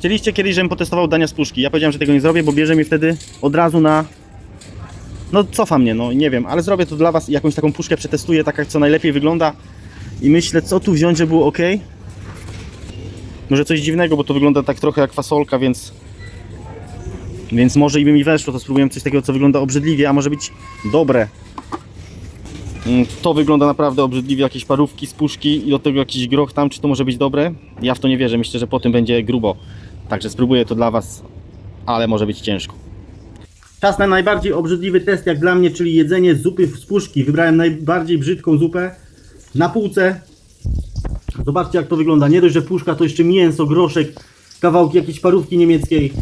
Chcieliście kiedyś, żebym potestował dania z puszki. Ja powiedziałem, że tego nie zrobię, bo bierze mnie wtedy od razu na... No cofa mnie, no nie wiem, ale zrobię to dla was jakąś taką puszkę przetestuję, taka co najlepiej wygląda i myślę co tu wziąć, żeby było ok. Może coś dziwnego, bo to wygląda tak trochę jak fasolka, więc więc może i by mi weszło, to spróbujemy coś takiego, co wygląda obrzydliwie, a może być dobre. Mm, To wygląda naprawdę obrzydliwie, jakieś parówki z puszki i do tego jakiś groch tam, czy to może być dobre? Ja w to nie wierzę, myślę, że po tym będzie grubo. Także spróbuję to dla Was, ale może być ciężko. Czas na najbardziej obrzydliwy test jak dla mnie, czyli jedzenie zupy z puszki. Wybrałem najbardziej brzydką zupę na półce. Zobaczcie jak to wygląda. Nie dość, że puszka to jeszcze mięso, groszek, kawałki jakiejś parówki niemieckiej.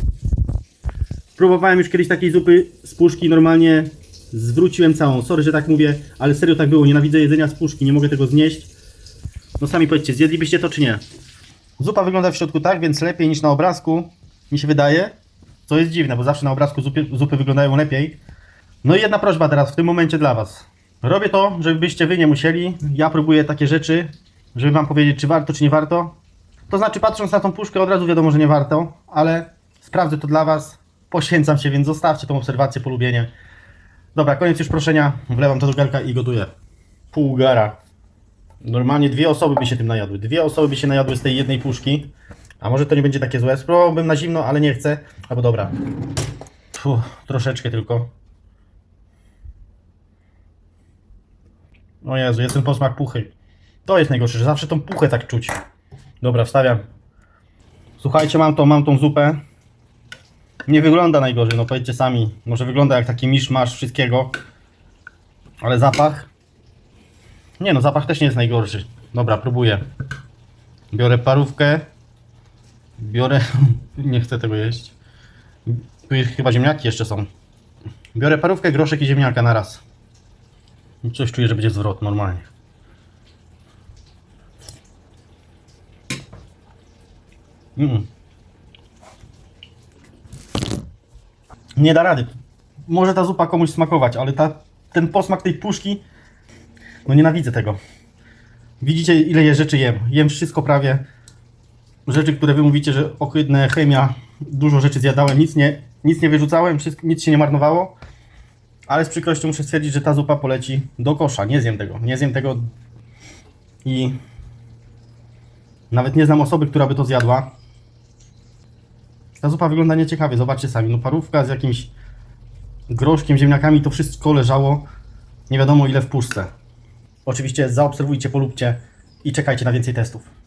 Próbowałem już kiedyś takiej zupy z puszki, normalnie zwróciłem całą. Sorry, że tak mówię, ale serio tak było. Nienawidzę jedzenia z puszki, nie mogę tego znieść. No sami powiedzcie, zjedlibyście to czy nie? Zupa wygląda w środku tak, więc lepiej niż na obrazku, mi się wydaje. Co jest dziwne, bo zawsze na obrazku zupy, zupy wyglądają lepiej. No i jedna prośba teraz w tym momencie dla Was. Robię to, żebyście Wy nie musieli. Ja próbuję takie rzeczy, żeby Wam powiedzieć, czy warto, czy nie warto. To znaczy, patrząc na tą puszkę, od razu wiadomo, że nie warto, ale sprawdzę to dla Was. Poświęcam się, więc zostawcie tą obserwację, polubienie. Dobra, koniec już proszenia. Wlewam to do garka i gotuję. Pół gara. Normalnie dwie osoby by się tym najadły. Dwie osoby by się najadły z tej jednej puszki. A może to nie będzie takie złe. Spróbowałbym na zimno, ale nie chcę. Albo dobra. Fuh, troszeczkę tylko. O Jezu, jest ten posmak puchy. To jest najgorsze, że zawsze tą puchę tak czuć. Dobra, wstawiam. Słuchajcie, mam tą, mam tą zupę. Nie wygląda najgorzej, no powiedzcie sami. Może wygląda jak taki miszmasz wszystkiego. Ale zapach? Nie no, zapach też nie jest najgorszy. Dobra, próbuję. Biorę parówkę. Biorę... nie chcę tego jeść. Tu jest chyba ziemniaki jeszcze są. Biorę parówkę, groszek i ziemniaka na raz. Coś czuję, że będzie zwrot normalnie. Mm. Nie da rady. Może ta zupa komuś smakować, ale ta, ten posmak tej puszki, no nienawidzę tego. Widzicie ile ja rzeczy jem. Jem wszystko prawie. Rzeczy, które wy mówicie, że ohydne, chemia, dużo rzeczy zjadałem, nic nie, nic nie wyrzucałem, wszystko, nic się nie marnowało. Ale z przykrością muszę stwierdzić, że ta zupa poleci do kosza. Nie zjem tego. Nie zjem tego i nawet nie znam osoby, która by to zjadła. Ta zupa wygląda nieciekawie, zobaczcie sami. No parówka z jakimś groszkiem, ziemniakami, to wszystko leżało nie wiadomo ile w puszce. Oczywiście zaobserwujcie, polubcie i czekajcie na więcej testów.